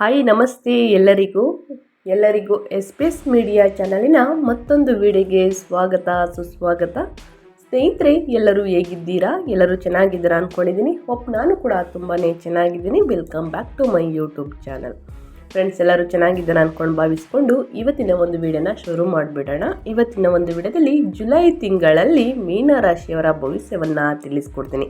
Hi ನಮಸ್ತೆ ಎಲ್ಲರಿಗೂ. ಎಲ್ಲರಿಗೂ ಎಸ್ ಪಿ ಎಸ್ ಮೀಡಿಯಾ ಚಾನಲಿನ ಮತ್ತೊಂದು ವಿಡಿಯೋಗೆ ಸ್ವಾಗತ, ಸುಸ್ವಾಗತ. ಸ್ನೇಹಿತರೆ, ಎಲ್ಲರೂ ಹೇಗಿದ್ದೀರಾ? ಎಲ್ಲರೂ ಚೆನ್ನಾಗಿದ್ದೀರಾ ಅಂದ್ಕೊಂಡಿದ್ದೀನಿ ಒಪ್ ನಾನು ಕೂಡ ತುಂಬಾ ಚೆನ್ನಾಗಿದ್ದೀನಿ. Welcome back to my YouTube channel friends ಎಲ್ಲರೂ ಚೆನ್ನಾಗಿದ್ದಾರೆ ಅಂದ್ಕೊಂಡು ಭಾವಿಸ್ಕೊಂಡು ಇವತ್ತಿನ ಒಂದು ವಿಡಿಯೋನ ಶುರು ಮಾಡಿಬಿಡೋಣ. ಇವತ್ತಿನ ಒಂದು ವಿಡಿಯೋದಲ್ಲಿ ಜುಲೈ ತಿಂಗಳಲ್ಲಿ ಮೀನರಾಶಿಯವರ ಭವಿಷ್ಯವನ್ನು ತಿಳಿಸ್ಕೊಡ್ತೀನಿ.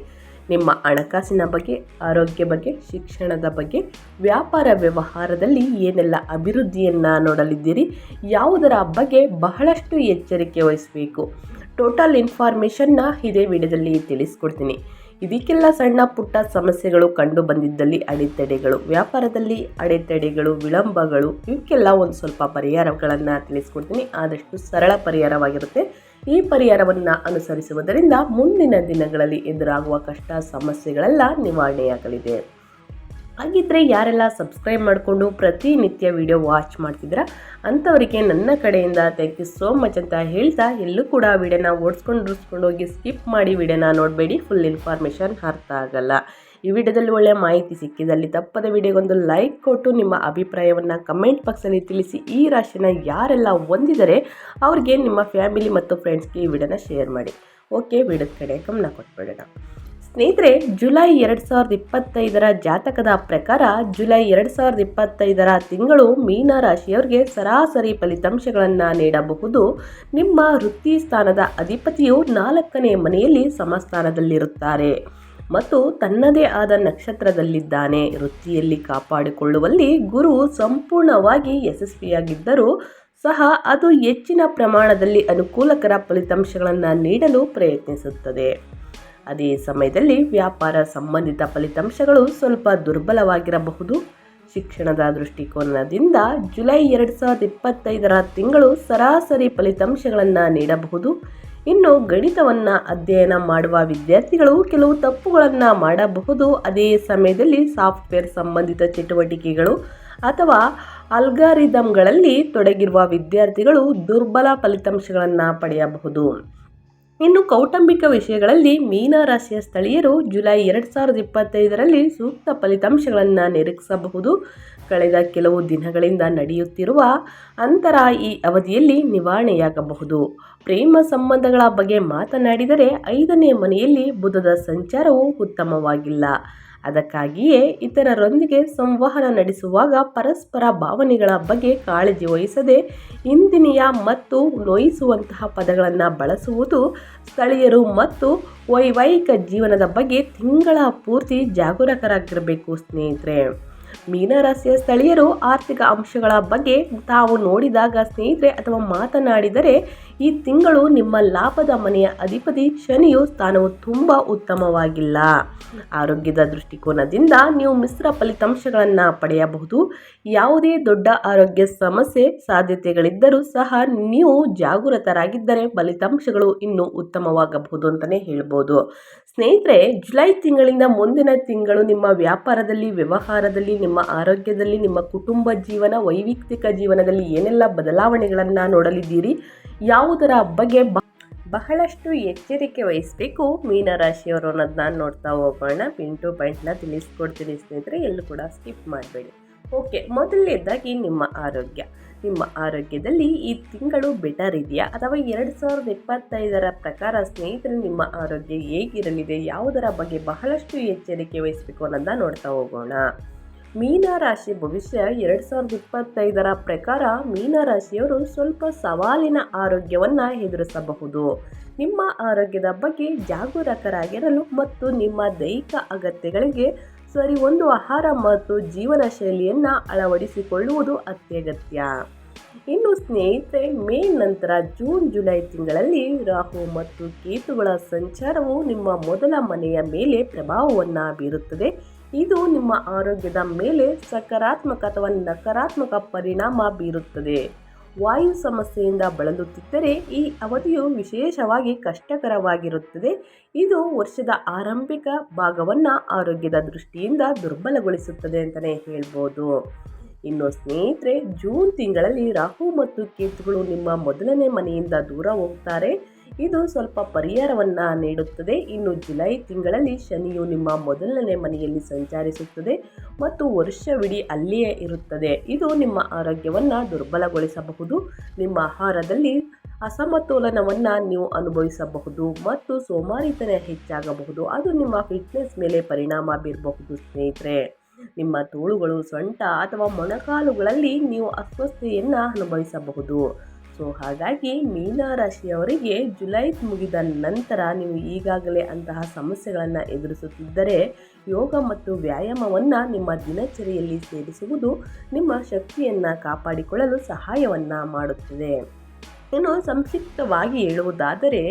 ನಿಮ್ಮ ಹಣಕಾಸಿನ ಬಗ್ಗೆ, ಆರೋಗ್ಯ ಬಗ್ಗೆ, ಶಿಕ್ಷಣದ ಬಗ್ಗೆ, ವ್ಯಾಪಾರ ವ್ಯವಹಾರದಲ್ಲಿ ಏನೆಲ್ಲ ಅಭಿವೃದ್ಧಿಯನ್ನು ನೋಡಲಿದ್ದೀರಿ, ಯಾವುದರ ಬಗ್ಗೆ ಬಹಳಷ್ಟು ಎಚ್ಚರಿಕೆ ವಹಿಸಬೇಕು. ಟೋಟಲ್ ಇನ್ಫಾರ್ಮೇಷನ್ನ ಇದೇ ವಿಡಿಯೋದಲ್ಲಿ ತಿಳಿಸ್ಕೊಡ್ತೀನಿ. ಇದಕ್ಕೆಲ್ಲ ಸಣ್ಣ ಪುಟ್ಟ ಸಮಸ್ಯೆಗಳು ಕಂಡು ಬಂದಿದ್ದಲ್ಲಿ ಅಡೆತಡೆಗಳು, ವ್ಯಾಪಾರದಲ್ಲಿ ಅಡೆತಡೆಗಳು, ವಿಳಂಬಗಳು ಇವಕ್ಕೆಲ್ಲ ಒಂದು ಸ್ವಲ್ಪ ಪರಿಹಾರಗಳನ್ನು ತಿಳಿಸ್ಕೊಡ್ತೀನಿ. ಆದಷ್ಟು ಸರಳ ಪರಿಹಾರವಾಗಿರುತ್ತೆ. ಈ ಪರಿಹಾರವನ್ನು ಅನುಸರಿಸುವುದರಿಂದ ಮುಂದಿನ ದಿನಗಳಲ್ಲಿ ಎದುರಾಗುವ ಕಷ್ಟ, ಸಮಸ್ಯೆಗಳೆಲ್ಲ ನಿವಾರಣೆಯಾಗಲಿದೆ. ಹಾಗಿದ್ರೆ ಯಾರೆಲ್ಲ ಸಬ್ಸ್ಕ್ರೈಬ್ ಮಾಡಿಕೊಂಡು ಪ್ರತಿನಿತ್ಯ ವಿಡಿಯೋ ವಾಚ್ ಮಾಡ್ತಿದ್ರ ಅಂಥವರಿಗೆ ನನ್ನ ಕಡೆಯಿಂದ ಥ್ಯಾಂಕ್ ಯು ಸೋ ಮಚ್ ಅಂತ ಹೇಳ್ತಾ ಎಲ್ಲೂ ಕೂಡ ವಿಡಿಯೋನ ಓಡಿಸ್ಕೊಂಡು ರುಸ್ಕೊಂಡು ಹೋಗಿ ಸ್ಕಿಪ್ ಮಾಡಿ ವಿಡಿಯೋನ ನೋಡಬೇಡಿ. ಫುಲ್ ಇನ್ಫಾರ್ಮೇಷನ್ ಅರ್ಥ ಆಗಲ್ಲ. ಈ ವಿಡಿಯೋದಲ್ಲಿ ಒಳ್ಳೆಯ ಮಾಹಿತಿ ಸಿಕ್ಕಿದಲ್ಲಿ ತಪ್ಪದ ವಿಡಿಯೋಗೊಂದು ಲೈಕ್ ಕೊಟ್ಟು ನಿಮ್ಮ ಅಭಿಪ್ರಾಯವನ್ನು ಕಮೆಂಟ್ ಬಾಕ್ಸಲ್ಲಿ ತಿಳಿಸಿ. ಈ ರಾಶಿನ ಯಾರೆಲ್ಲ ಹೊಂದಿದರೆ ಅವ್ರಿಗೆ ನಿಮ್ಮ ಫ್ಯಾಮಿಲಿ ಮತ್ತು ಫ್ರೆಂಡ್ಸ್ಗೆ ಈ ವಿಡಿಯೋನ ಶೇರ್ ಮಾಡಿ. ಓಕೆ ವಿಡಿಯೋದ ಕಡೆ ಗಮನ ಕೊಟ್ಬಿಡೋಣ. ಸ್ನೇಹಿತರೆ, ಜುಲೈ ಎರಡು ಸಾವಿರದ ಇಪ್ಪತ್ತೈದರ ಜಾತಕದ ಪ್ರಕಾರ ಜುಲೈ ಎರಡು ಸಾವಿರದ ಇಪ್ಪತ್ತೈದರ ತಿಂಗಳು ಮೀನ ರಾಶಿಯವರಿಗೆ ಸರಾಸರಿ ಫಲಿತಾಂಶಗಳನ್ನು ನೀಡಬಹುದು. ನಿಮ್ಮ ವೃತ್ತಿ ಸ್ಥಾನದ ಅಧಿಪತಿಯು ನಾಲ್ಕನೇ ಮನೆಯಲ್ಲಿ ಸಮಸ್ಥಾನದಲ್ಲಿರುತ್ತಾರೆ ಮತ್ತು ತನ್ನದೇ ಆದ ನಕ್ಷತ್ರದಲ್ಲಿದ್ದಾನೆ. ವೃತ್ತಿಯಲ್ಲಿ ಕಾಪಾಡಿಕೊಳ್ಳುವಲ್ಲಿ ಗುರು ಸಂಪೂರ್ಣವಾಗಿ ಯಶಸ್ವಿಯಾಗಿದ್ದರೂ ಸಹ ಅದು ಹೆಚ್ಚಿನ ಪ್ರಮಾಣದಲ್ಲಿ ಅನುಕೂಲಕರ ಫಲಿತಾಂಶಗಳನ್ನು ನೀಡಲು ಪ್ರಯತ್ನಿಸುತ್ತದೆ. ಅದೇ ಸಮಯದಲ್ಲಿ ವ್ಯಾಪಾರ ಸಂಬಂಧಿತ ಫಲಿತಾಂಶಗಳು ಸ್ವಲ್ಪ ದುರ್ಬಲವಾಗಿರಬಹುದು. ಶಿಕ್ಷಣದ ದೃಷ್ಟಿಕೋನದಿಂದ ಜುಲೈ ಎರಡು ಸಾವಿರದ ಇಪ್ಪತ್ತೈದರ ತಿಂಗಳು ಸರಾಸರಿ ಫಲಿತಾಂಶಗಳನ್ನು ನೀಡಬಹುದು. ಇನ್ನು ಗಣಿತವನ್ನು ಅಧ್ಯಯನ ಮಾಡುವ ವಿದ್ಯಾರ್ಥಿಗಳು ಕೆಲವು ತಪ್ಪುಗಳನ್ನು ಮಾಡಬಹುದು. ಅದೇ ಸಮಯದಲ್ಲಿ ಸಾಫ್ಟ್ವೇರ್ ಸಂಬಂಧಿತ ಚಟುವಟಿಕೆಗಳು ಅಥವಾ ಅಲ್ಗಾರಿದಮ್ಗಳಲ್ಲಿ ತೊಡಗಿರುವ ವಿದ್ಯಾರ್ಥಿಗಳು ದುರ್ಬಲ ಫಲಿತಾಂಶಗಳನ್ನು ಪಡೆಯಬಹುದು. ಇನ್ನು ಕೌಟುಂಬಿಕ ವಿಷಯಗಳಲ್ಲಿ ಮೀನರಾಶಿಯ ಸ್ಥಳೀಯರು ಜುಲೈ ಎರಡು ಸಾವಿರದ ಇಪ್ಪತ್ತೈದರಲ್ಲಿ ಸೂಕ್ತ ಫಲಿತಾಂಶಗಳನ್ನು ನಿರೀಕ್ಷಿಸಬಹುದು. ಕಳೆದ ಕೆಲವು ದಿನಗಳಿಂದ ನಡೆಯುತ್ತಿರುವ ಅಂತರ ಈ ಅವಧಿಯಲ್ಲಿ ನಿವಾರಣೆಯಾಗಬಹುದು. ಪ್ರೇಮ ಸಂಬಂಧಗಳ ಬಗ್ಗೆ ಮಾತನಾಡಿದರೆ ಐದನೇ ಮನೆಯಲ್ಲಿ ಬುಧದ ಸಂಚಾರವು ಉತ್ತಮವಾಗಿಲ್ಲ. ಅದಕ್ಕಾಗಿಯೇ ಇತರರೊಂದಿಗೆ ಸಂವಹನ ನಡೆಸುವಾಗ ಪರಸ್ಪರ ಭಾವನೆಗಳ ಬಗ್ಗೆ ಕಾಳಜಿ ವಹಿಸದೆ ಇಂದಿನಿಯ ಮತ್ತು ನೋಯಿಸುವಂತಹ ಪದಗಳನ್ನು ಬಳಸುವುದು ಸ್ಥಳೀಯರು ಮತ್ತು ವೈವಾಹಿಕ ಜೀವನದ ಬಗ್ಗೆ ತಿಂಗಳ ಪೂರ್ತಿ ಜಾಗರೂಕರಾಗಿರಬೇಕು ಸ್ನೇಹಿತರೆ. ಮೀನರಾಶಿಯ ಸ್ಥಳೀಯರು ಆರ್ಥಿಕ ಅಂಶಗಳ ಬಗ್ಗೆ ತಾವು ನೋಡಿದಾಗ ಸ್ನೇಹಿತರೆ ಅಥವಾ ಮಾತನಾಡಿದರೆ, ಈ ತಿಂಗಳು ನಿಮ್ಮ ಲಾಭದ ಮನೆಯ ಅಧಿಪತಿ ಶನಿಯು ಸ್ಥಾನವು ತುಂಬ ಉತ್ತಮವಾಗಿಲ್ಲ. ಆರೋಗ್ಯದ ದೃಷ್ಟಿಕೋನದಿಂದ ನೀವು ಮಿಶ್ರ ಫಲಿತಾಂಶಗಳನ್ನು ಪಡೆಯಬಹುದು. ಯಾವುದೇ ದೊಡ್ಡ ಆರೋಗ್ಯ ಸಮಸ್ಯೆ ಸಾಧ್ಯತೆಗಳಿದ್ದರೂ ಸಹ ನೀವು ಜಾಗೃತರಾಗಿದ್ದರೆ ಫಲಿತಾಂಶಗಳು ಇನ್ನೂ ಉತ್ತಮವಾಗಬಹುದು ಅಂತಲೇ ಹೇಳ್ಬೋದು. ಸ್ನೇಹಿತರೆ, ಜುಲೈ ತಿಂಗಳಿಂದ ಮುಂದಿನ ತಿಂಗಳು ನಿಮ್ಮ ವ್ಯಾಪಾರದಲ್ಲಿ, ವ್ಯವಹಾರದಲ್ಲಿ ನಿಮ್ಮ ಆರೋಗ್ಯದಲ್ಲಿ, ನಿಮ್ಮ ಕುಟುಂಬ ಜೀವನ, ವೈಯಕ್ತಿಕ ಜೀವನದಲ್ಲಿ ಏನೆಲ್ಲ ಬದಲಾವಣೆಗಳನ್ನು ನೋಡಲಿದ್ದೀರಿ? ಯಾವುದರ ಬಗ್ಗೆ ಬಹಳಷ್ಟು ಎಚ್ಚರಿಕೆ ವಹಿಸಬೇಕು. ಮೀನರಾಶಿಯವರು ಅನ್ನೋದನ್ನ ನೋಡ್ತಾ ಹೋಗೋಣ. ಪಿಂಟು ಪಾಯಿಂಟ್ನ ತಿಳಿಸ್ಕೊಡ್ತೀನಿ ಸ್ನೇಹಿತರೆ, ಎಲ್ಲೂ ಕೂಡ ಸ್ಕಿಪ್ ಮಾಡಬೇಡಿ. ಓಕೆ, ಮೊದಲನೇದಾಗಿ ನಿಮ್ಮ ಆರೋಗ್ಯ. ನಿಮ್ಮ ಆರೋಗ್ಯದಲ್ಲಿ ಈ ತಿಂಗಳು ಬೆಟರ್ ಇದೆಯಾ? ಅಥವಾ ಎರಡು ಸಾವಿರದ ಇಪ್ಪತ್ತೈದರ ಪ್ರಕಾರ ಸ್ನೇಹಿತರು, ನಿಮ್ಮ ಆರೋಗ್ಯ ಹೇಗಿರಲಿದೆ? ಯಾವುದರ ಬಗ್ಗೆ ಬಹಳಷ್ಟು ಎಚ್ಚರಿಕೆ ವಹಿಸಬೇಕು ಅನ್ನೋದನ್ನ ನೋಡ್ತಾ ಹೋಗೋಣ. ಮೀನರಾಶಿ ಭವಿಷ್ಯ ಎರಡು ಸಾವಿರದ ಇಪ್ಪತ್ತೈದರ ಪ್ರಕಾರ ಮೀನರಾಶಿಯವರು ಸ್ವಲ್ಪ ಸವಾಲಿನ ಆರೋಗ್ಯವನ್ನು ಎದುರಿಸಬಹುದು. ನಿಮ್ಮ ಆರೋಗ್ಯದ ಬಗ್ಗೆ ಜಾಗರೂಕರಾಗಿರಲು ಮತ್ತು ನಿಮ್ಮ ದೈಹಿಕ ಅಗತ್ಯಗಳಿಗೆ ಸರಿ ಒಂದು ಆಹಾರ ಮತ್ತು ಜೀವನ ಶೈಲಿಯನ್ನು ಅಳವಡಿಸಿಕೊಳ್ಳುವುದು ಅತ್ಯಗತ್ಯ. ಇನ್ನು ಸ್ನೇಹಿತರೆ, ಮೇ ನಂತರ ಜೂನ್, ಜುಲೈ ತಿಂಗಳಲ್ಲಿ ರಾಹು ಮತ್ತು ಕೇತುಗಳ ಸಂಚಾರವು ನಿಮ್ಮ ಮೊದಲ ಮನೆಯ ಮೇಲೆ ಪ್ರಭಾವವನ್ನು ಬೀರುತ್ತದೆ. ಇದು ನಿಮ್ಮ ಆರೋಗ್ಯದ ಮೇಲೆ ಸಕಾರಾತ್ಮಕ ಅಥವಾ ನಕಾರಾತ್ಮಕ ಪರಿಣಾಮ ಬೀರುತ್ತದೆ. ವಾಯು ಸಮಸ್ಯೆಯಿಂದ ಬಳಲುತ್ತಿದ್ದರೆ ಈ ಅವಧಿಯು ವಿಶೇಷವಾಗಿ ಕಷ್ಟಕರವಾಗಿರುತ್ತದೆ. ಇದು ವರ್ಷದ ಆರಂಭಿಕ ಭಾಗವನ್ನು ಆರೋಗ್ಯದ ದೃಷ್ಟಿಯಿಂದ ದುರ್ಬಲಗೊಳಿಸುತ್ತದೆ ಅಂತಲೇ ಹೇಳ್ಬೋದು. ಇನ್ನು ಸ್ನೇಹಿತರೆ, ಜೂನ್ ತಿಂಗಳಲ್ಲಿ ರಾಹು ಮತ್ತು ಕೇತುಗಳು ನಿಮ್ಮ ಮೊದಲನೇ ಮನೆಯಿಂದ ದೂರ ಹೋಗ್ತಾರೆ. ಇದು ಸ್ವಲ್ಪ ಪರಿಹಾರವನ್ನು ನೀಡುತ್ತದೆ. ಇನ್ನು ಜುಲೈ ತಿಂಗಳಲ್ಲಿ ಶನಿಯು ನಿಮ್ಮ ಮೊದಲನೇ ಮನೆಯಲ್ಲಿ ಸಂಚರಿಸುತ್ತದೆ ಮತ್ತು ವರ್ಷವಿಡೀ ಅಲ್ಲಿಯೇ ಇರುತ್ತದೆ. ಇದು ನಿಮ್ಮ ಆರೋಗ್ಯವನ್ನು ದುರ್ಬಲಗೊಳಿಸಬಹುದು. ನಿಮ್ಮ ಆಹಾರದಲ್ಲಿ ಅಸಮತೋಲನವನ್ನು ನೀವು ಅನುಭವಿಸಬಹುದು ಮತ್ತು ಸೋಮಾರಿತನ ಹೆಚ್ಚಾಗಬಹುದು. ಅದು ನಿಮ್ಮ ಫಿಟ್ನೆಸ್ ಮೇಲೆ ಪರಿಣಾಮ ಬೀರಬಹುದು ಸ್ನೇಹಿತರೆ. ನಿಮ್ಮ ತೋಳುಗಳು ಸೊಂಟ ಅಥವಾ ಮೊಣಕಾಲುಗಳಲ್ಲಿ ನೀವು ಅಸ್ವಸ್ಥೆಯನ್ನು ಅನುಭವಿಸಬಹುದು. ಸೊ ಹಾಗಾಗಿ ಮೀನರಾಶಿಯವರಿಗೆ ಜುಲೈ ಮುಗಿದ ನಂತರ ನೀವು ಈಗಾಗಲೇ ಅಂತಹ ಸಮಸ್ಯೆಗಳನ್ನು ಎದುರಿಸುತ್ತಿದ್ದರೆ, ಯೋಗ ಮತ್ತು ವ್ಯಾಯಾಮವನ್ನು ನಿಮ್ಮ ದಿನಚರಿಯಲ್ಲಿ ಸೇರಿಸುವುದು ನಿಮ್ಮ ಶಕ್ತಿಯನ್ನು ಕಾಪಾಡಿಕೊಳ್ಳಲು ಸಹಾಯವನ್ನು ಮಾಡುತ್ತದೆ. ಇನ್ನು ಸಂಕ್ಷಿಪ್ತವಾಗಿ ಹೇಳುವುದಾದರೆ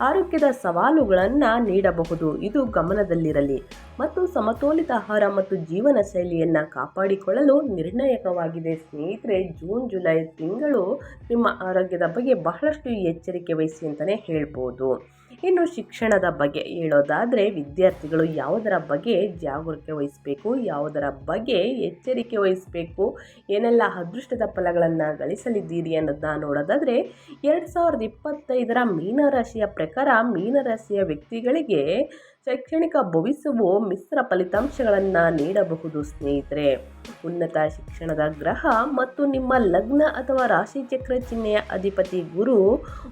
ಆರೋಗ್ಯದ ಸವಾಲುಗಳನ್ನು ನೀಡಬಹುದು. ಇದು ಗಮನದಲ್ಲಿರಲಿ. ಮತ್ತು ಸಮತೋಲಿತ ಆಹಾರ ಮತ್ತು ಜೀವನ ಶೈಲಿಯನ್ನು ಕಾಪಾಡಿಕೊಳ್ಳಲು ನಿರ್ಣಾಯಕವಾಗಿದೆ. ಸ್ನೇಹಿತರೆ, ಜೂನ್, ಜುಲೈ ತಿಂಗಳು ನಿಮ್ಮ ಆರೋಗ್ಯದ ಬಗ್ಗೆ ಬಹಳಷ್ಟು ಎಚ್ಚರಿಕೆ ವಹಿಸಿ ಅಂತಲೇ ಹೇಳ್ಬೋದು. ಇನ್ನು ಶಿಕ್ಷಣದ ಬಗ್ಗೆ ಹೇಳೋದಾದರೆ ವಿದ್ಯಾರ್ಥಿಗಳು ಯಾವುದರ ಬಗ್ಗೆ ಜಾಗರೂಕತೆ ವಹಿಸಬೇಕು, ಯಾವುದರ ಬಗ್ಗೆ ಎಚ್ಚರಿಕೆ ವಹಿಸಬೇಕು, ಏನೆಲ್ಲ ಅದೃಷ್ಟದ ಫಲಗಳನ್ನು ಗಳಿಸಲಿದ್ದೀರಿ ಅನ್ನೋದನ್ನ ನೋಡೋದಾದರೆ ಎರಡು ಸಾವಿರದ ಇಪ್ಪತ್ತೈದರ ಮೀನರಾಶಿಯ ಪ್ರಕಾರ ಮೀನರಾಶಿಯ ವ್ಯಕ್ತಿಗಳಿಗೆ ಶೈಕ್ಷಣಿಕ ಭವಿಷ್ಯವು ಮಿಶ್ರ ಫಲಿತಾಂಶಗಳನ್ನು ನೀಡಬಹುದು ಸ್ನೇಹಿತರೆ. ಉನ್ನತ ಶಿಕ್ಷಣದ ಗ್ರಹ ಮತ್ತು ನಿಮ್ಮ ಲಗ್ನ ಅಥವಾ ರಾಶಿಚಕ್ರ ಚಿಹ್ನೆಯ ಅಧಿಪತಿ ಗುರು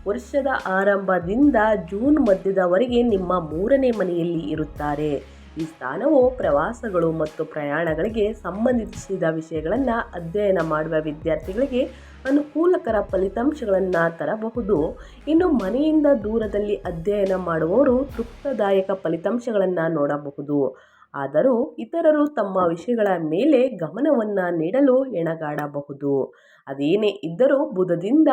ವರ್ಷದ ಆರಂಭದಿಂದ ಜೂನ್ ಮಧ್ಯದವರೆಗೆ ನಿಮ್ಮ ಮೂರನೇ ಮನೆಯಲ್ಲಿ ಇರುತ್ತಾರೆ. ಈ ಸ್ಥಾನವು ಪ್ರವಾಸಗಳು ಮತ್ತು ಪ್ರಯಾಣಗಳಿಗೆ ಸಂಬಂಧಿಸಿದ ವಿಷಯಗಳನ್ನು ಅಧ್ಯಯನ ಮಾಡುವ ವಿದ್ಯಾರ್ಥಿಗಳಿಗೆ ಅನುಕೂಲಕರ ಫಲಿತಾಂಶಗಳನ್ನು ತರಬಹುದು. ಇನ್ನು ಮನೆಯಿಂದ ದೂರದಲ್ಲಿ ಅಧ್ಯಯನ ಮಾಡುವವರು ತೃಪ್ತದಾಯಕ ಫಲಿತಾಂಶಗಳನ್ನು ನೋಡಬಹುದು. ಆದರೂ ಇತರರು ತಮ್ಮ ವಿಷಯಗಳ ಮೇಲೆ ಗಮನವನ್ನು ನೀಡಲು ಎಣಗಾಡಬಹುದು ಅದೇನೇ ಇದ್ದರೂ ಬುಧದಿಂದ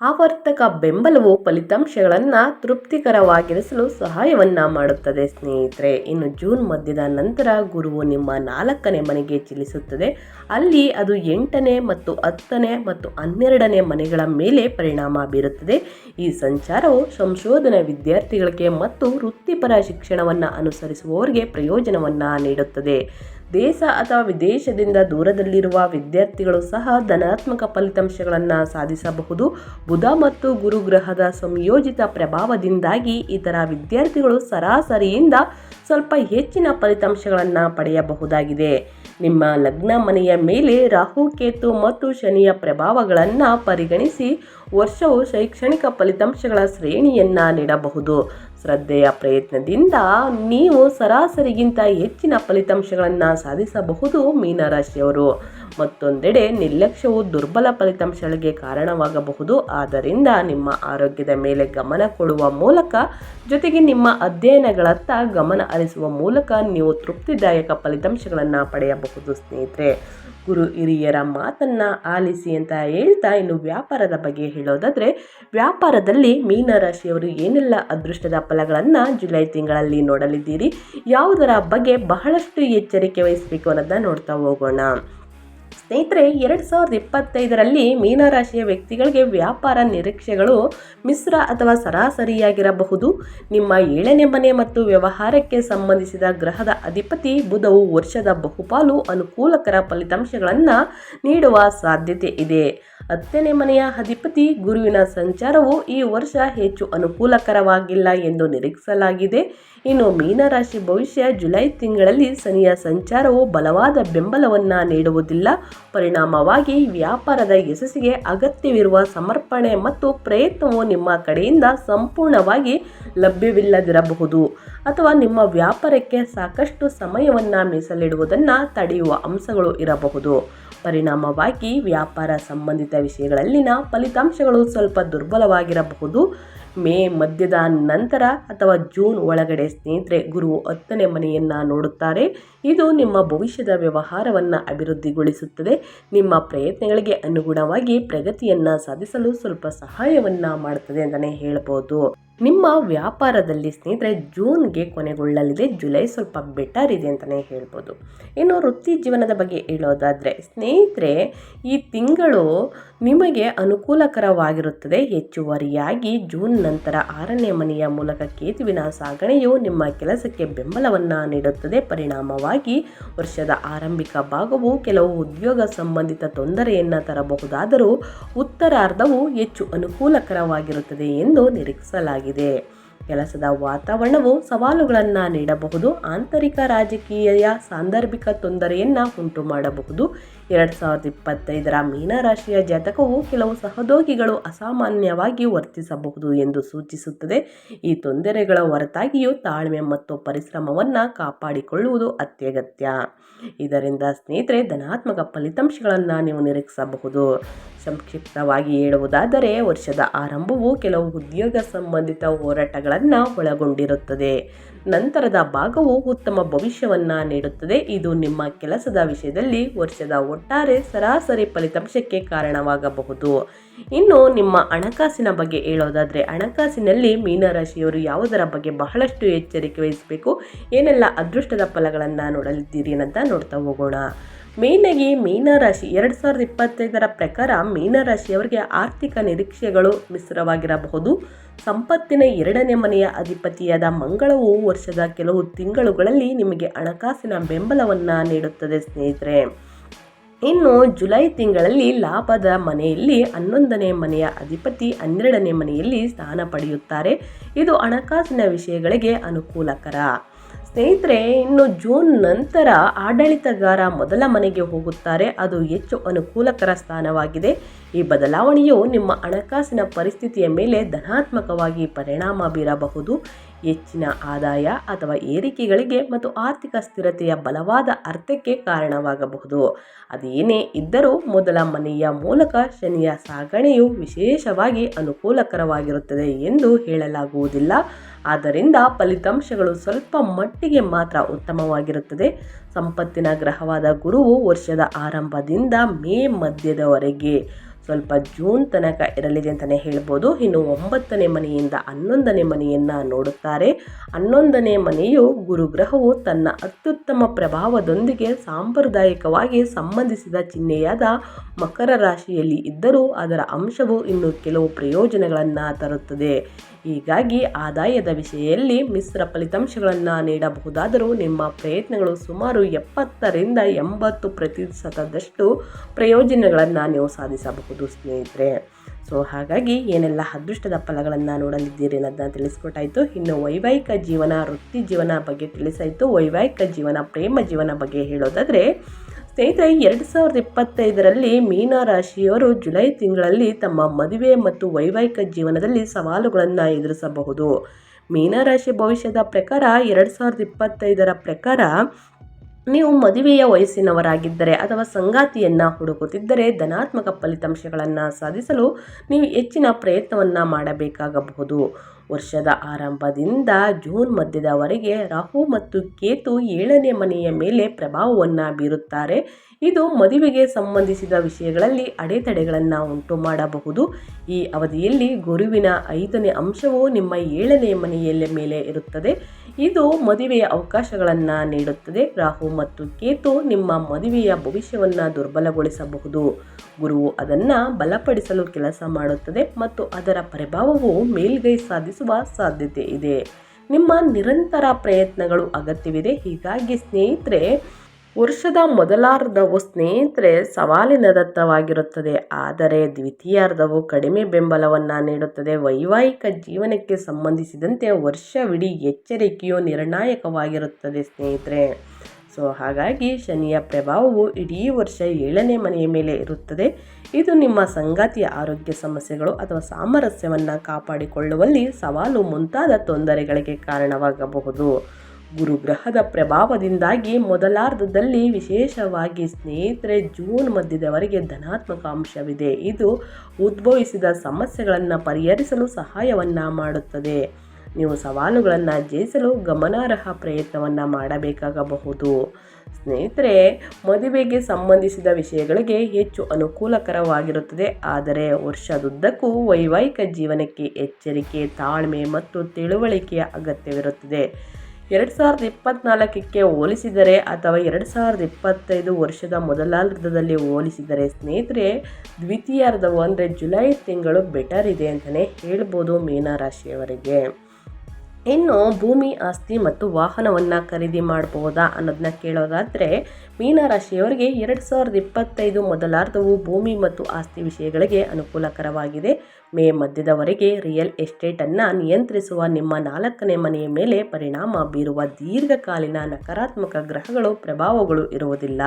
ಆವರ್ತಕ ಬೆಂಬಲವು ಫಲಿತಾಂಶಗಳನ್ನು ತೃಪ್ತಿಕರವಾಗಿರಿಸಲು ಸಹಾಯವನ್ನು ಮಾಡುತ್ತದೆ, ಸ್ನೇಹಿತರೆ. ಇನ್ನು ಜೂನ್ ಮಧ್ಯದ ನಂತರ ಗುರುವು ನಿಮ್ಮ ನಾಲ್ಕನೇ ಮನೆಗೆ ಚಲಿಸುತ್ತದೆ. ಅಲ್ಲಿ ಅದು ಎಂಟನೇ ಮತ್ತು ಹತ್ತನೇ ಮತ್ತು ಹನ್ನೆರಡನೇ ಮನೆಗಳ ಮೇಲೆ ಪರಿಣಾಮ ಬೀರುತ್ತದೆ. ಈ ಸಂಚಾರವು ಸಂಶೋಧನಾ ವಿದ್ಯಾರ್ಥಿಗಳಿಗೆ ಮತ್ತು ವೃತ್ತಿಪರ ಶಿಕ್ಷಣವನ್ನು ಅನುಸರಿಸುವವರಿಗೆ ಪ್ರಯೋಜನವನ್ನು ನೀಡುತ್ತದೆ. ದೇಶ ಅಥವಾ ವಿದೇಶದಿಂದ ದೂರದಲ್ಲಿರುವ ವಿದ್ಯಾರ್ಥಿಗಳು ಸಹ ಧನಾತ್ಮಕ ಫಲಿತಾಂಶಗಳನ್ನು ಸಾಧಿಸಬಹುದು. ಬುಧ ಮತ್ತು ಗುರುಗ್ರಹದ ಸಂಯೋಜಿತ ಪ್ರಭಾವದಿಂದಾಗಿ ಇತರ ವಿದ್ಯಾರ್ಥಿಗಳು ಸರಾಸರಿಯಿಂದ ಸ್ವಲ್ಪ ಹೆಚ್ಚಿನ ಫಲಿತಾಂಶಗಳನ್ನು ಪಡೆಯಬಹುದಾಗಿದೆ. ನಿಮ್ಮ ಲಗ್ನ ಮನೆಯ ಮೇಲೆ ರಾಹು, ಕೇತು ಮತ್ತು ಶನಿಯ ಪ್ರಭಾವಗಳನ್ನು ಪರಿಗಣಿಸಿ ವರ್ಷವು ಶೈಕ್ಷಣಿಕ ಫಲಿತಾಂಶಗಳ ಶ್ರೇಣಿಯನ್ನು ನೀಡಬಹುದು. ಶ್ರದ್ಧೆಯ ಪ್ರಯತ್ನದಿಂದ ನೀವು ಸರಾಸರಿಗಿಂತ ಹೆಚ್ಚಿನ ಫಲಿತಾಂಶಗಳನ್ನು ಸಾಧಿಸಬಹುದು ಮೀನರಾಶಿಯವರು. ಮತ್ತೊಂದೆಡೆ ನಿರ್ಲಕ್ಷ್ಯವು ದುರ್ಬಲ ಫಲಿತಾಂಶಗಳಿಗೆ ಕಾರಣವಾಗಬಹುದು. ಆದ್ದರಿಂದ ನಿಮ್ಮ ಆರೋಗ್ಯದ ಮೇಲೆ ಗಮನ ಕೊಡುವ ಮೂಲಕ, ಜೊತೆಗೆ ನಿಮ್ಮ ಅಧ್ಯಯನಗಳತ್ತ ಗಮನ ಹರಿಸುವ ಮೂಲಕ ನೀವು ತೃಪ್ತಿದಾಯಕ ಫಲಿತಾಂಶಗಳನ್ನು ಪಡೆಯಬಹುದು ಸ್ನೇಹಿತರೆ. ಗುರು ಹಿರಿಯರ ಮಾತನ್ನು ಆಲಿಸಿ ಅಂತ ಹೇಳ್ತಾ ಇನ್ನು ವ್ಯಾಪಾರದ ಬಗ್ಗೆ ಹೇಳೋದಾದರೆ, ವ್ಯಾಪಾರದಲ್ಲಿ ಮೀನರಾಶಿಯವರು ಏನೆಲ್ಲ ಅದೃಷ್ಟದ ಫಲಗಳನ್ನು ಜುಲೈ ತಿಂಗಳಲ್ಲಿ ನೋಡಲಿದ್ದೀರಿ? ಯಾವುದರ ಬಗ್ಗೆ ಬಹಳಷ್ಟು ಎಚ್ಚರಿಕೆ ವಹಿಸಬೇಕು ಅನ್ನೋದನ್ನ ನೋಡ್ತಾ ಹೋಗೋಣ. ಸ್ನೇಹಿತರೆ, ಎರಡು ಸಾವಿರದ ಇಪ್ಪತ್ತೈದರಲ್ಲಿ ಮೀನರಾಶಿಯ ವ್ಯಕ್ತಿಗಳಿಗೆ ವ್ಯಾಪಾರ ನಿರೀಕ್ಷೆಗಳು ಮಿಶ್ರ ಅಥವಾ ಸರಾಸರಿಯಾಗಿರಬಹುದು. ನಿಮ್ಮ ಏಳನೇ ಮನೆ ಮತ್ತು ವ್ಯವಹಾರಕ್ಕೆ ಸಂಬಂಧಿಸಿದ ಗ್ರಹದ ಅಧಿಪತಿ ಬುಧವು ವರ್ಷದ ಬಹುಪಾಲು ಅನುಕೂಲಕರ ಫಲಿತಾಂಶಗಳನ್ನು ನೀಡುವ ಸಾಧ್ಯತೆ ಇದೆ. ಹತ್ತನೇ ಮನೆಯ ಅಧಿಪತಿ ಗುರುವಿನ ಸಂಚಾರವು ಈ ವರ್ಷ ಹೆಚ್ಚು ಅನುಕೂಲಕರವಾಗಿಲ್ಲ ಎಂದು ನಿರೀಕ್ಷಿಸಲಾಗಿದೆ. ಇನ್ನು ಮೀನರಾಶಿ ಭವಿಷ್ಯ ಜುಲೈ ತಿಂಗಳಲ್ಲಿ ಶನಿಯ ಸಂಚಾರವು ಬಲವಾದ ಬೆಂಬಲವನ್ನು ನೀಡುವುದಿಲ್ಲ. ಪರಿಣಾಮವಾಗಿ ವ್ಯಾಪಾರದ ಯಶಸ್ಸಿಗೆ ಅಗತ್ಯವಿರುವ ಸಮರ್ಪಣೆ ಮತ್ತು ಪ್ರಯತ್ನವು ನಿಮ್ಮ ಕಡೆಯಿಂದ ಸಂಪೂರ್ಣವಾಗಿ ಲಭ್ಯವಿಲ್ಲದಿರಬಹುದು ಅಥವಾ ನಿಮ್ಮ ವ್ಯಾಪಾರಕ್ಕೆ ಸಾಕಷ್ಟು ಸಮಯವನ್ನು ಮೀಸಲಿಡುವುದನ್ನು ತಡೆಯುವ ಅಂಶಗಳು ಇರಬಹುದು. ಪರಿಣಾಮವಾಗಿ ವ್ಯಾಪಾರ ಸಂಬಂಧಿತ ವಿಷಯಗಳಲ್ಲಿನ ಫಲಿತಾಂಶಗಳು ಸ್ವಲ್ಪ ದುರ್ಬಲವಾಗಿರಬಹುದು. ಮೇ ಮಧ್ಯದ ನಂತರ ಅಥವಾ ಜೂನ್ ಒಳಗಡೆ ಸ್ನೇಹಿತರೆ, ಗುರು ಹತ್ತನೇ ಮನೆಯನ್ನು ನೋಡುತ್ತಾರೆ. ಇದು ನಿಮ್ಮ ಭವಿಷ್ಯದ ವ್ಯವಹಾರವನ್ನು ಅಭಿವೃದ್ಧಿಗೊಳಿಸುತ್ತದೆ. ನಿಮ್ಮ ಪ್ರಯತ್ನಗಳಿಗೆ ಅನುಗುಣವಾಗಿ ಪ್ರಗತಿಯನ್ನು ಸಾಧಿಸಲು ಸ್ವಲ್ಪ ಸಹಾಯವನ್ನು ಮಾಡುತ್ತದೆ ಅಂತಲೇ ಹೇಳ್ಬೋದು. ನಿಮ್ಮ ವ್ಯಾಪಾರದಲ್ಲಿ ಸ್ನೇಹಿತರೆ, ಜೂನ್ಗೆ ಕೊನೆಗೊಳ್ಳಲಿದೆ, ಜುಲೈ ಸ್ವಲ್ಪ ಬೆಟರ್ ಇದೆ ಅಂತಲೇ ಹೇಳ್ಬೋದು. ಇನ್ನು ವೃತ್ತಿ ಜೀವನದ ಬಗ್ಗೆ ಹೇಳೋದಾದರೆ, ಸ್ನೇಹಿತರೆ, ಈ ತಿಂಗಳು ನಿಮಗೆ ಅನುಕೂಲಕರವಾಗಿರುತ್ತದೆ. ಹೆಚ್ಚುವರಿಯಾಗಿ ಜೂನ್ ನಂತರ ಆರನೇ ಮನೆಯ ಮೂಲಕ ಕೇತುವಿನ ಸಾಗಣೆಯು ನಿಮ್ಮ ಕೆಲಸಕ್ಕೆ ಬೆಂಬಲವನ್ನು ನೀಡುತ್ತದೆ. ಪರಿಣಾಮವಾಗಿ ವರ್ಷದ ಆರಂಭಿಕ ಭಾಗವು ಕೆಲವು ಉದ್ಯೋಗ ಸಂಬಂಧಿತ ತೊಂದರೆಯನ್ನು ತರಬಹುದಾದರೂ ಉತ್ತರಾರ್ಧವು ಹೆಚ್ಚು ಅನುಕೂಲಕರವಾಗಿರುತ್ತದೆ ಎಂದು ನಿರೀಕ್ಷಿಸಲಾಗಿದೆ. ಕೆಲಸದ ವಾತಾವರಣವು ಸವಾಲುಗಳನ್ನು ನೀಡಬಹುದು. ಆಂತರಿಕ ರಾಜಕೀಯ ಸಾಂದರ್ಭಿಕ ತೊಂದರೆಯನ್ನು ಉಂಟು ಮಾಡಬಹುದು ಎರಡು ಸಾವಿರದ ಇಪ್ಪತ್ತೈದರ ಮೀನರಾಶಿಯ ಜಾತಕವು ಕೆಲವು ಸಹೋದ್ಯೋಗಿಗಳು ಅಸಾಮಾನ್ಯವಾಗಿ ವರ್ತಿಸಬಹುದು ಎಂದು ಸೂಚಿಸುತ್ತದೆ. ಈ ತೊಂದರೆಗಳ ಹೊರತಾಗಿಯೂ ತಾಳ್ಮೆ ಮತ್ತು ಪರಿಶ್ರಮವನ್ನು ಕಾಪಾಡಿಕೊಳ್ಳುವುದು ಅತ್ಯಗತ್ಯ. ಇದರಿಂದ ಸ್ನೇಹಿತರೆ, ಧನಾತ್ಮಕ ಫಲಿತಾಂಶಗಳನ್ನು ನೀವು ನಿರೀಕ್ಷಿಸಬಹುದು. ಸಂಕ್ಷಿಪ್ತವಾಗಿ ಹೇಳುವುದಾದರೆ, ವರ್ಷದ ಆರಂಭವು ಕೆಲವು ಉದ್ಯೋಗ ಸಂಬಂಧಿತ ಹೋರಾಟಗಳನ್ನು ಒಳಗೊಂಡಿರುತ್ತದೆ. ನಂತರದ ಭಾಗವು ಉತ್ತಮ ಭವಿಷ್ಯವನ್ನು ನೀಡುತ್ತದೆ. ಇದು ನಿಮ್ಮ ಕೆಲಸದ ವಿಷಯದಲ್ಲಿ ವರ್ಷದ ಒಟ್ಟಾರೆ ಸರಾಸರಿ ಫಲಿತಾಂಶಕ್ಕೆ ಕಾರಣವಾಗಬಹುದು. ಇನ್ನು ನಿಮ್ಮ ಹಣಕಾಸಿನ ಬಗ್ಗೆ ಹೇಳೋದಾದರೆ, ಹಣಕಾಸಿನಲ್ಲಿ ಮೀನರಾಶಿಯವರು ಯಾವುದರ ಬಗ್ಗೆ ಬಹಳಷ್ಟು ಎಚ್ಚರಿಕೆ ವಹಿಸಬೇಕು, ಏನೆಲ್ಲ ಅದೃಷ್ಟದ ಫಲಗಳನ್ನು ನೋಡಲಿದ್ದೀರಿ ಅಂತ ನೋಡ್ತಾ ಹೋಗೋಣ. ಮೇಯ್ನಾಗಿ ಮೀನರಾಶಿ. ಎರಡು ಸಾವಿರದ ಇಪ್ಪತ್ತೈದರ ಪ್ರಕಾರ ಮೀನರಾಶಿಯವರಿಗೆ ಆರ್ಥಿಕ ನಿರೀಕ್ಷೆಗಳು ಮಿಶ್ರವಾಗಿರಬಹುದು. ಸಂಪತ್ತಿನ ಎರಡನೇ ಮನೆಯ ಅಧಿಪತಿಯಾದ ಮಂಗಳವು ವರ್ಷದ ಕೆಲವು ತಿಂಗಳುಗಳಲ್ಲಿ ನಿಮಗೆ ಹಣಕಾಸಿನ ಬೆಂಬಲವನ್ನು ನೀಡುತ್ತದೆ ಸ್ನೇಹಿತರೆ. ಇನ್ನು ಜುಲೈ ತಿಂಗಳಲ್ಲಿ ಲಾಭದ ಮನೆಯಲ್ಲಿ ಹನ್ನೊಂದನೇ ಮನೆಯ ಅಧಿಪತಿ ಹನ್ನೆರಡನೇ ಮನೆಯಲ್ಲಿ ಸ್ಥಾನ ಪಡೆಯುತ್ತಾರೆ. ಇದು ಹಣಕಾಸಿನ ವಿಷಯಗಳಿಗೆ ಅನುಕೂಲಕರ. ಸ್ನೇಹಿತರೆ, ಇನ್ನು ಜೂನ್ ನಂತರ ಆಡಳಿತಗಾರ ಮೊದಲ ಮನೆಗೆ ಹೋಗುತ್ತಾರೆ. ಅದು ಹೆಚ್ಚು ಅನುಕೂಲಕರ ಸ್ಥಾನವಾಗಿದೆ. ಈ ಬದಲಾವಣೆಯು ನಿಮ್ಮ ಹಣಕಾಸಿನ ಪರಿಸ್ಥಿತಿಯ ಮೇಲೆ ಧನಾತ್ಮಕವಾಗಿ ಪರಿಣಾಮ ಬೀರಬಹುದು. ಹೆಚ್ಚಿನ ಆದಾಯ ಅಥವಾ ಏರಿಕೆಗಳಿಗೆ ಮತ್ತು ಆರ್ಥಿಕ ಸ್ಥಿರತೆಯ ಬಲವಾದ ಅರ್ಥಕ್ಕೆ ಕಾರಣವಾಗಬಹುದು. ಅದೇನೇ ಇದ್ದರೂ ಮೊದಲ ಮನೆಯ ಮೂಲಕ ಶನಿಯ ಸಾಗಣೆಯು ವಿಶೇಷವಾಗಿ ಅನುಕೂಲಕರವಾಗಿರುತ್ತದೆ ಎಂದು ಹೇಳಲಾಗುವುದಿಲ್ಲ. ಆದ್ದರಿಂದ ಫಲಿತಾಂಶಗಳು ಸ್ವಲ್ಪ ಮಟ್ಟಿಗೆ ಮಾತ್ರ ಉತ್ತಮವಾಗಿರುತ್ತದೆ. ಸಂಪತ್ತಿನ ಗ್ರಹವಾದ ಗುರುವು ವರ್ಷದ ಆರಂಭದಿಂದ ಮೇ ಮಧ್ಯದವರೆಗೆ ಸ್ವಲ್ಪ ಜೂನ್ ತನಕ ಇರಲಿದೆ ಅಂತಲೇ ಹೇಳ್ಬೋದು. ಇನ್ನು ಒಂಬತ್ತನೇ ಮನೆಯಿಂದ ಹನ್ನೊಂದನೇ ಮನೆಯನ್ನು ನೋಡುತ್ತಾರೆ. ಹನ್ನೊಂದನೇ ಮನೆಯು ಗುರುಗ್ರಹವು ತನ್ನ ಅತ್ಯುತ್ತಮ ಪ್ರಭಾವದೊಂದಿಗೆ ಸಾಂಪ್ರದಾಯಿಕವಾಗಿ ಸಂಬಂಧಿಸಿದ ಚಿಹ್ನೆಯಾದ ಮಕರ ರಾಶಿಯಲ್ಲಿ ಇದ್ದರೂ ಅದರ ಅಂಶವು ಇನ್ನು ಕೆಲವು ಪ್ರಯೋಜನಗಳನ್ನು ತರುತ್ತದೆ. ಹೀಗಾಗಿ ಆದಾಯದ ವಿಷಯದಲ್ಲಿ ಮಿಶ್ರ ಫಲಿತಾಂಶಗಳನ್ನು ನೀಡಬಹುದಾದರೂ ನಿಮ್ಮ ಪ್ರಯತ್ನಗಳು ಸುಮಾರು ಎಪ್ಪತ್ತರಿಂದ ಎಂಬತ್ತು ಪ್ರತಿಶತದಷ್ಟು ಪ್ರಯೋಜನಗಳನ್ನು ನೀವು ಸಾಧಿಸಬಹುದು. ಸ್ನೇಹಿತರೆ. ಸೊ ಹಾಗಾಗಿ ಏನೆಲ್ಲ ಅದೃಷ್ಟದ ಫಲಗಳನ್ನು ನೋಡಲಿದ್ದೀರಿ ಅನ್ನೋದನ್ನ ತಿಳಿಸ್ಕೊಟ್ಟಾಯಿತು. ಇನ್ನು ವೈವಾಹಿಕ ಜೀವನ, ವೃತ್ತಿ ಜೀವನ ಬಗ್ಗೆ ತಿಳಿಸಾಯಿತು. ವೈವಾಹಿಕ ಜೀವನ, ಪ್ರೇಮ ಜೀವನ ಬಗ್ಗೆ ಹೇಳೋದಾದರೆ, ಸ್ನೇಹಿತರೆ, ಎರಡು ಸಾವಿರದ ಇಪ್ಪತ್ತೈದರಲ್ಲಿ ಮೀನರಾಶಿಯವರು ಜುಲೈ ತಿಂಗಳಲ್ಲಿ ತಮ್ಮ ಮದುವೆ ಮತ್ತು ವೈವಾಹಿಕ ಜೀವನದಲ್ಲಿ ಸವಾಲುಗಳನ್ನು ಎದುರಿಸಬಹುದು. ಮೀನರಾಶಿ ಭವಿಷ್ಯದ ಪ್ರಕಾರ ಎರಡು ಸಾವಿರದ ಇಪ್ಪತ್ತೈದರ ಪ್ರಕಾರ ನೀವು ಮದುವೆಯ ವಯಸ್ಸಿನವರಾಗಿದ್ದರೆ ಅಥವಾ ಸಂಗಾತಿಯನ್ನು ಹುಡುಕುತ್ತಿದ್ದರೆ ಧನಾತ್ಮಕ ಫಲಿತಾಂಶಗಳನ್ನು ಸಾಧಿಸಲು ನೀವು ಹೆಚ್ಚಿನ ಪ್ರಯತ್ನವನ್ನು ಮಾಡಬೇಕಾಗಬಹುದು. ವರ್ಷದ ಆರಂಭದಿಂದ ಜೂನ್ ಮಧ್ಯದವರೆಗೆ ರಾಹು ಮತ್ತು ಕೇತು ಏಳನೇ ಮನೆಯ ಮೇಲೆ ಪ್ರಭಾವವನ್ನು ಬೀರುತ್ತಾರೆ. ಇದು ಮದುವೆಗೆ ಸಂಬಂಧಿಸಿದ ವಿಷಯಗಳಲ್ಲಿ ಅಡೆತಡೆಗಳನ್ನು ಉಂಟು ಮಾಡಬಹುದು. ಈ ಅವಧಿಯಲ್ಲಿ ಗುರುವಿನ ಐದನೇ ಅಂಶವು ನಿಮ್ಮ ಏಳನೇ ಮನೆಯ ಮೇಲೆ ಇರುತ್ತದೆ. ಇದು ಮದುವೆಯ ಅವಕಾಶಗಳನ್ನು ನೀಡುತ್ತದೆ. ರಾಹು ಮತ್ತು ಕೇತು ನಿಮ್ಮ ಮದುವೆಯ ಭವಿಷ್ಯವನ್ನು ದುರ್ಬಲಗೊಳಿಸಬಹುದು. ಗುರುವು ಅದನ್ನು ಬಲಪಡಿಸಲು ಕೆಲಸ ಮಾಡುತ್ತದೆ ಮತ್ತು ಅದರ ಪ್ರಭಾವವು ಮೇಲ್ಗೈ ಸಾಧಿಸುವ ಸಾಧ್ಯತೆ ಇದೆ. ನಿಮ್ಮ ನಿರಂತರ ಪ್ರಯತ್ನಗಳು ಅಗತ್ಯವಿದೆ. ಹೀಗಾಗಿ ಸ್ನೇಹಿತರೆ ವರ್ಷದ ಮೊದಲಾರ್ಧವು ಸ್ನೇಹಿತರೆ ಸವಾಲಿನ ದತ್ತವಾಗಿರುತ್ತದೆ. ಆದರೆ ದ್ವಿತೀಯಾರ್ಧವು ಕಡಿಮೆ ಬೆಂಬಲವನ್ನು ನೀಡುತ್ತದೆ. ವೈವಾಹಿಕ ಜೀವನಕ್ಕೆ ಸಂಬಂಧಿಸಿದಂತೆ ವರ್ಷವಿಡೀ ಎಚ್ಚರಿಕೆಯು ನಿರ್ಣಾಯಕವಾಗಿರುತ್ತದೆ ಸ್ನೇಹಿತರೆ. ಸೊ, ಹಾಗಾಗಿ ಶನಿಯ ಪ್ರಭಾವವು ಇಡೀ ವರ್ಷ ಏಳನೇ ಮನೆಯ ಮೇಲೆ ಇರುತ್ತದೆ. ಇದು ನಿಮ್ಮ ಸಂಗಾತಿಯ ಆರೋಗ್ಯ ಸಮಸ್ಯೆಗಳು ಅಥವಾ ಸಾಮರಸ್ಯವನ್ನು ಕಾಪಾಡಿಕೊಳ್ಳುವಲ್ಲಿ ಸವಾಲು ಮುಂತಾದ ತೊಂದರೆಗಳಿಗೆ ಕಾರಣವಾಗಬಹುದು. ಗುರುಗ್ರಹದ ಪ್ರಭಾವದಿಂದಾಗಿ ಮೊದಲಾರ್ಧದಲ್ಲಿ ವಿಶೇಷವಾಗಿ ಸ್ನೇಹಿತರೆ, ಜೂನ್ ಮಧ್ಯದವರೆಗೆ ಧನಾತ್ಮಕ ಅಂಶವಿದೆ. ಇದು ಉದ್ಭವಿಸಿದ ಸಮಸ್ಯೆಗಳನ್ನು ಪರಿಹರಿಸಲು ಸಹಾಯವನ್ನು ಮಾಡುತ್ತದೆ. ನೀವು ಸವಾಲುಗಳನ್ನು ಜಯಿಸಲು ಗಮನಾರ್ಹ ಪ್ರಯತ್ನವನ್ನು ಮಾಡಬೇಕಾಗಬಹುದು. ಸ್ನೇಹಿತರೆ, ಮದುವೆಗೆ ಸಂಬಂಧಿಸಿದ ವಿಷಯಗಳಿಗೆ ಹೆಚ್ಚು ಅನುಕೂಲಕರವಾಗಿರುತ್ತದೆ. ಆದರೆ ವರ್ಷದುದ್ದಕ್ಕೂ ವೈವಾಹಿಕ ಜೀವನಕ್ಕೆ ಎಚ್ಚರಿಕೆ, ತಾಳ್ಮೆ ಮತ್ತು ತಿಳುವಳಿಕೆಯ ಅಗತ್ಯವಿರುತ್ತದೆ. ಎರಡು ಸಾವಿರದ ಇಪ್ಪತ್ತ್ನಾಲ್ಕಕ್ಕೆ ಹೋಲಿಸಿದರೆ ಅಥವಾ ಎರಡು ಸಾವಿರದ ಇಪ್ಪತ್ತೈದು ವರ್ಷದ ಮೊದಲಾರ್ಧದಲ್ಲಿ ಹೋಲಿಸಿದರೆ ಸ್ನೇಹಿತರೆ ದ್ವಿತೀಯಾರ್ಧವು ಅಂದರೆ ಜುಲೈ ತಿಂಗಳು ಬೆಟರ್ ಇದೆ ಅಂತಲೇ ಹೇಳ್ಬೋದು ಮೀನರಾಶಿಯವರಿಗೆ. ಇನ್ನು ಭೂಮಿ ಆಸ್ತಿ ಮತ್ತು ವಾಹನವನ್ನು ಖರೀದಿ ಮಾಡಬಹುದಾ ಅನ್ನೋದನ್ನ ಕೇಳೋದಾದರೆ ಮೀನರಾಶಿಯವರಿಗೆ ಎರಡು ಸಾವಿರದ ಇಪ್ಪತ್ತೈದು ಮೊದಲಾರ್ಧವು ಭೂಮಿ ಮತ್ತು ಆಸ್ತಿ ವಿಷಯಗಳಿಗೆ ಅನುಕೂಲಕರವಾಗಿದೆ. ಮೇ ಮಧ್ಯದವರೆಗೆ ರಿಯಲ್ ಎಸ್ಟೇಟನ್ನು ನಿಯಂತ್ರಿಸುವ ನಿಮ್ಮ ನಾಲ್ಕನೇ ಮನೆಯ ಮೇಲೆ ಪರಿಣಾಮ ಬೀರುವ ದೀರ್ಘಕಾಲೀನ ನಕಾರಾತ್ಮಕ ಗ್ರಹಗಳು, ಪ್ರಭಾವಗಳು ಇರುವುದಿಲ್ಲ.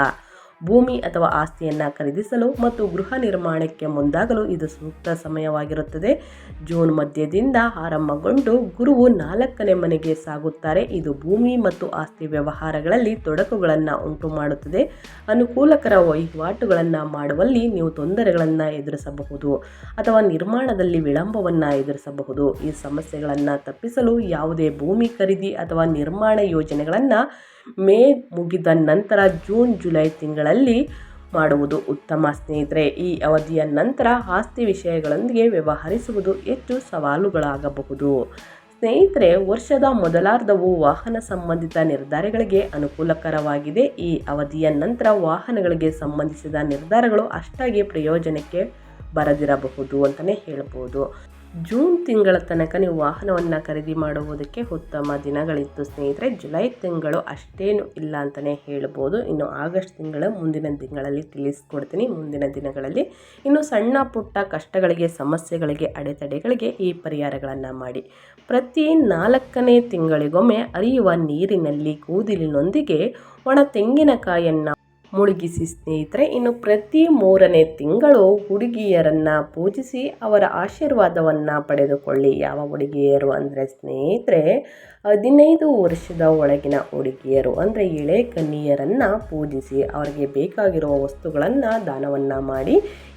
ಭೂಮಿ ಅಥವಾ ಆಸ್ತಿಯನ್ನು ಖರೀದಿಸಲು ಮತ್ತು ಗೃಹ ನಿರ್ಮಾಣಕ್ಕೆ ಮುಂದಾಗಲು ಇದು ಸೂಕ್ತ ಸಮಯವಾಗಿರುತ್ತದೆ. ಜೂನ್ ಮಧ್ಯದಿಂದ ಆರಂಭಗೊಂಡು ಗುರುವು ನಾಲ್ಕನೇ ಮನೆಗೆ ಸಾಗುತ್ತಾರೆ. ಇದು ಭೂಮಿ ಮತ್ತು ಆಸ್ತಿ ವ್ಯವಹಾರಗಳಲ್ಲಿ ತೊಡಕುಗಳನ್ನು ಉಂಟು ಮಾಡುತ್ತದೆ ಅನುಕೂಲಕರ ವಹಿವಾಟುಗಳನ್ನು ಮಾಡುವಲ್ಲಿ ನೀವು ತೊಂದರೆಗಳನ್ನು ಎದುರಿಸಬಹುದು ಅಥವಾ ನಿರ್ಮಾಣದಲ್ಲಿ ವಿಳಂಬವನ್ನು ಎದುರಿಸಬಹುದು. ಈ ಸಮಸ್ಯೆಗಳನ್ನು ತಪ್ಪಿಸಲು ಯಾವುದೇ ಭೂಮಿ ಖರೀದಿ ಅಥವಾ ನಿರ್ಮಾಣ ಯೋಜನೆಗಳನ್ನು ಮೇ ಮುಗಿದ ನಂತರ ಜೂನ್, ಜುಲೈ ತಿಂಗಳಲ್ಲಿ ಮಾಡುವುದು ಉತ್ತಮ. ಸ್ನೇಹಿತರೆ, ಈ ಅವಧಿಯ ನಂತರ ಆಸ್ತಿ ವಿಷಯಗಳೊಂದಿಗೆ ವ್ಯವಹರಿಸುವುದು ಹೆಚ್ಚು ಸವಾಲುಗಳಾಗಬಹುದು. ಸ್ನೇಹಿತರೆ, ವರ್ಷದ ಮೊದಲಾರ್ಧವು ವಾಹನ ಸಂಬಂಧಿತ ನಿರ್ಧಾರಗಳಿಗೆ ಅನುಕೂಲಕರವಾಗಿದೆ. ಈ ಅವಧಿಯ ನಂತರ ವಾಹನಗಳಿಗೆ ಸಂಬಂಧಿಸಿದ ನಿರ್ಧಾರಗಳು ಅಷ್ಟಾಗಿ ಪ್ರಯೋಜನಕ್ಕೆ ಬರದಿರಬಹುದು ಅಂತಲೇ ಹೇಳ್ಬೋದು. ಜೂನ್ ತಿಂಗಳ ತನಕ ನೀವು ವಾಹನವನ್ನು ಖರೀದಿ ಮಾಡುವುದಕ್ಕೆ ಉತ್ತಮ ದಿನಗಳಿತ್ತು ಸ್ನೇಹಿತರೆ. ಜುಲೈ ತಿಂಗಳು ಅಷ್ಟೇನು ಇಲ್ಲ ಅಂತಲೇ ಹೇಳ್ಬೋದು. ಇನ್ನು ಆಗಸ್ಟ್ ತಿಂಗಳ ಮುಂದಿನ ತಿಂಗಳಲ್ಲಿ ತಿಳಿಸ್ಕೊಡ್ತೀನಿ. ಮುಂದಿನ ದಿನಗಳಲ್ಲಿ ಇನ್ನು ಸಣ್ಣ ಪುಟ್ಟ ಕಷ್ಟಗಳಿಗೆ, ಸಮಸ್ಯೆಗಳಿಗೆ, ಅಡೆತಡೆಗಳಿಗೆ ಈ ಪರಿಹಾರಗಳನ್ನು ಮಾಡಿ. ಪ್ರತಿ ನಾಲ್ಕನೇ ತಿಂಗಳಿಗೊಮ್ಮೆ ಅರಿಯುವ ನೀರಿನಲ್ಲಿ ಕೂದಲಿನೊಂದಿಗೆ ಒಣ ತೆಂಗಿನಕಾಯನ್ನು ಮುಳುಗಿಸಿ ಸ್ನೇಹಿತರೆ, ಇನ್ನು ಪ್ರತಿ ಮೂರನೇ ತಿಂಗಳು ಹುಡುಗಿಯರನ್ನು ಪೂಜಿಸಿ ಅವರ ಆಶೀರ್ವಾದವನ್ನು ಪಡೆದುಕೊಳ್ಳಿ. ಯಾವ ಹುಡುಗಿಯರು ಅಂದರೆ ಸ್ನೇಹಿತರೆ, ಹದಿನೈದು ವರ್ಷದ ಒಳಗಿನ ಹುಡುಗಿಯರು ಅಂದರೆ ಎಳೆ ಕನ್ನಿಯರನ್ನು ಪೂಜಿಸಿ ಅವರಿಗೆ ಬೇಕಾಗಿರುವ ವಸ್ತುಗಳನ್ನು, ದಾನವನ್ನು ಮಾಡಿ,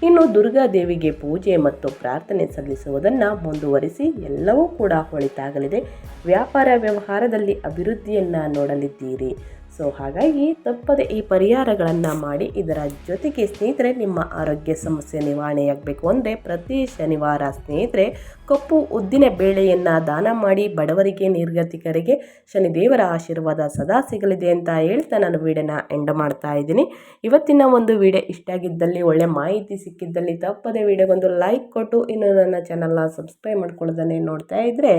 ಇನ್ನು ದುರ್ಗಾದೇವಿಗೆ ಪೂಜೆ ಮತ್ತು ಪ್ರಾರ್ಥನೆ ಸಲ್ಲಿಸುವುದನ್ನು ಮುಂದುವರಿಸಿ ಎಲ್ಲವೂ ಕೂಡ ಹೊಳಿತಾಗಲಿದೆ. ವ್ಯಾಪಾರ ವ್ಯವಹಾರದಲ್ಲಿ ಅಭಿವೃದ್ಧಿಯನ್ನು ನೋಡಲಿದ್ದೀರಿ. ಸೊ ಹಾಗಾಗಿ ತಪ್ಪದೆ ಈ ಪರಿಹಾರಗಳನ್ನು ಮಾಡಿ ಇದರ ಜೊತೆಗೆ ಸ್ನೇಹಿತರೆ, ನಿಮ್ಮ ಆರೋಗ್ಯ ಸಮಸ್ಯೆ ನಿವಾರಣೆಯಾಗಬೇಕು ಅಂದರೆ ಪ್ರತಿ ಶನಿವಾರ ಸ್ನೇಹಿತರೆ, ಕಪ್ಪು ಉದ್ದಿನ ಬೇಳೆಯನ್ನು ದಾನ ಮಾಡಿ ಬಡವರಿಗೆ, ನಿರ್ಗತಿಕರಿಗೆ ಶನಿದೇವರ ಆಶೀರ್ವಾದ ಸದಾ ಸಿಗಲಿದೆ ಅಂತ ಹೇಳ್ತಾ ನಾನು ವಿಡಿಯೋನ ಎಂಡ್ ಮಾಡ್ತಾ ಇದ್ದೀನಿ. ಇವತ್ತಿನ ಒಂದು ವಿಡಿಯೋ ಇಷ್ಟ ಆಗಿದ್ದಲ್ಲಿ, ಒಳ್ಳೆ ಮಾಹಿತಿ ಸಿಕ್ಕಿದ್ದಲ್ಲಿ ತಪ್ಪದೆ ವಿಡಿಯೋಗೊಂದು ಲೈಕ್ ಕೊಟ್ಟು ಇನ್ನು ನನ್ನ ಚಾನಲ್ನ ಸಬ್ಸ್ಕ್ರೈಬ್ ಮಾಡ್ಕೊಳ್ಳೋದನ್ನೇ ನೋಡ್ತಾ ಇದ್ದರೆ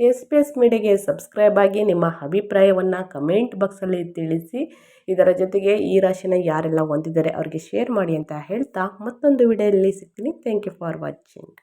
ಎಸ್ ಪಿ ಎಸ್ ಮೀಡಿಯಾಗೆ ಸಬ್ಸ್ಕ್ರೈಬ್ ಆಗಿ ನಿಮ್ಮ ಅಭಿಪ್ರಾಯವನ್ನು ಕಮೆಂಟ್ ಬಾಕ್ಸಲ್ಲಿ ತಿಳಿಸಿ. ಇದರ ಜೊತೆಗೆ ಈ ರಾಶಿನ ಯಾರೆಲ್ಲ ಹೊಂದಿದ್ದಾರೆ ಅವರಿಗೆ ಶೇರ್ ಮಾಡಿ ಅಂತ ಹೇಳ್ತಾ ಮತ್ತೊಂದು ವಿಡಿಯೋದಲ್ಲಿ ಸಿಗ್ತೀನಿ. Thank you for watching